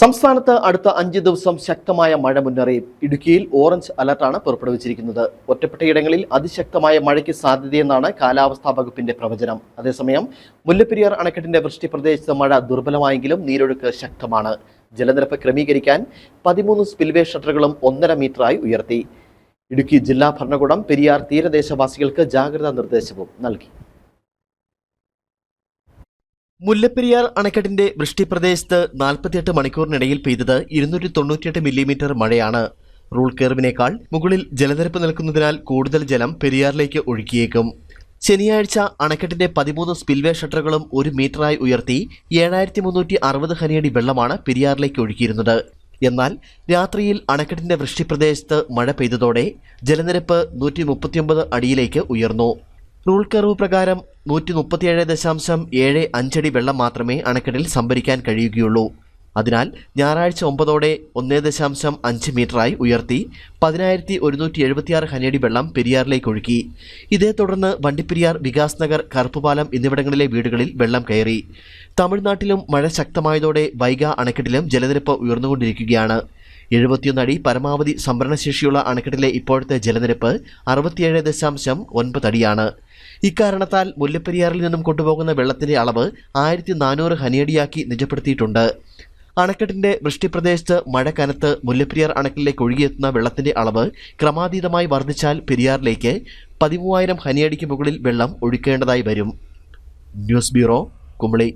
സംസ്ഥാനത്ത് അടുത്ത അഞ്ച് ദിവസം ശക്തമായ മഴ മുന്നറിയിപ്പ്. ഇടുക്കിയിൽ ഓറഞ്ച് അലർട്ടാണ് പുറപ്പെടുവിച്ചിരിക്കുന്നത്. ഒറ്റപ്പെട്ടയിടങ്ങളിൽ അതിശക്തമായ മഴയ്ക്ക് സാധ്യതയെന്നാണ് കാലാവസ്ഥാ വകുപ്പിന്റെ പ്രവചനം. അതേസമയം മുല്ലപ്പെരിയാർ അണക്കെട്ടിന്റെ വൃഷ്ടി പ്രദേശത്ത് മഴ ദുർബലമായെങ്കിലും നീരൊഴുക്ക് ശക്തമാണ്. ജലനിരപ്പ് ക്രമീകരിക്കാൻ പതിമൂന്ന് സ്പിൽവേ ഷട്ടറുകളും ഒന്നര മീറ്ററായി ഉയർത്തി. ഇടുക്കി ജില്ലാ ഭരണകൂടം പെരിയാർ തീരദേശവാസികൾക്ക് ജാഗ്രതാ നിർദ്ദേശവും നൽകി. മുല്ലപ്പെരിയാർ അണക്കെട്ടിന്റെ വൃഷ്ടിപ്രദേശത്ത് നാൽപ്പത്തിയെട്ട് മണിക്കൂറിനിടയിൽ പെയ്തത് ഇരുന്നൂറ്റി തൊണ്ണൂറ്റിയെട്ട് മില്ലിമീറ്റർ മഴയാണ്. റൂൾ കെർവിനേക്കാൾ മുകളിൽ ജലനിരപ്പ് നിൽക്കുന്നതിനാൽ കൂടുതൽ ജലം പെരിയാറിലേക്ക് ഒഴുക്കിയേക്കും. ശനിയാഴ്ച അണക്കെട്ടിന്റെ പതിമൂന്ന് സ്പിൽവേ ഷട്ടറുകളും ഒരു മീറ്ററായി ഉയർത്തി ഏഴായിരത്തി മുന്നൂറ്റി അറുപത് ഖനിയടി വെള്ളമാണ് പെരിയാറിലേക്ക് ഒഴുക്കിയിരുന്നത്. എന്നാൽ രാത്രിയിൽ അണക്കെട്ടിന്റെ വൃഷ്ടിപ്രദേശത്ത് മഴ പെയ്തതോടെ ജലനിരപ്പ് നൂറ്റി മുപ്പത്തിയൊമ്പത് അടിയിലേക്ക് ഉയർന്നു. റൂൾ കർവ് പ്രകാരം നൂറ്റി മുപ്പത്തിയേഴ് ദശാംശം ഏഴ് അഞ്ചടി വെള്ളം മാത്രമേ അണക്കെട്ടിൽ സംഭരിക്കാൻ കഴിയുകയുള്ളൂ. അതിനാൽ ഞായറാഴ്ച ഒമ്പതോടെ ഒന്നേ ദശാംശം അഞ്ച് മീറ്ററായി ഉയർത്തി പതിനായിരത്തി ഒരുന്നൂറ്റി എഴുപത്തിയാറ് ഹനിയടി വെള്ളം പെരിയാറിലേക്ക് ഒഴുക്കി. ഇതേ തുടർന്ന് വണ്ടിപ്പെരിയാർ വികാസ് നഗർ കറുപ്പുപാലം എന്നിവിടങ്ങളിലെ വീടുകളിൽ വെള്ളം കയറി. തമിഴ്നാട്ടിലും മഴ ശക്തമായതോടെ വൈഗ അണക്കെട്ടിലും ജലനിരപ്പ് ഉയർന്നുകൊണ്ടിരിക്കുകയാണ്. എഴുപത്തിയൊന്ന് അടി പരമാവധി സംഭരണശേഷിയുള്ള അണക്കെട്ടിലെ ഇപ്പോഴത്തെ ജലനിരപ്പ് അറുപത്തിയേഴ് ദശാംശം ഒൻപത് അടിയാണ്. ഇക്കാരണത്താൽ മുല്ലപ്പെരിയാറിൽ നിന്നും കൊണ്ടുപോകുന്ന വെള്ളത്തിന്റെ അളവ് ആയിരത്തി നാനൂറ് ഹനിയടിയാക്കി നിജപ്പെടുത്തിയിട്ടുണ്ട്. അണക്കെട്ടിന്റെ വൃഷ്ടിപ്രദേശത്ത് മഴ കനത്ത് മുല്ലപ്പെരിയാർ അണക്കെട്ടിലേക്ക് ഒഴുകിയെത്തുന്ന വെള്ളത്തിന്റെ അളവ് ക്രമാതീതമായി വർദ്ധിച്ചാൽ പെരിയാറിലേക്ക് പതിമൂവായിരം ഹനിയടിക്ക് മുകളിൽ വെള്ളം ഒഴുക്കേണ്ടതായി വരും. News bureau Kumily.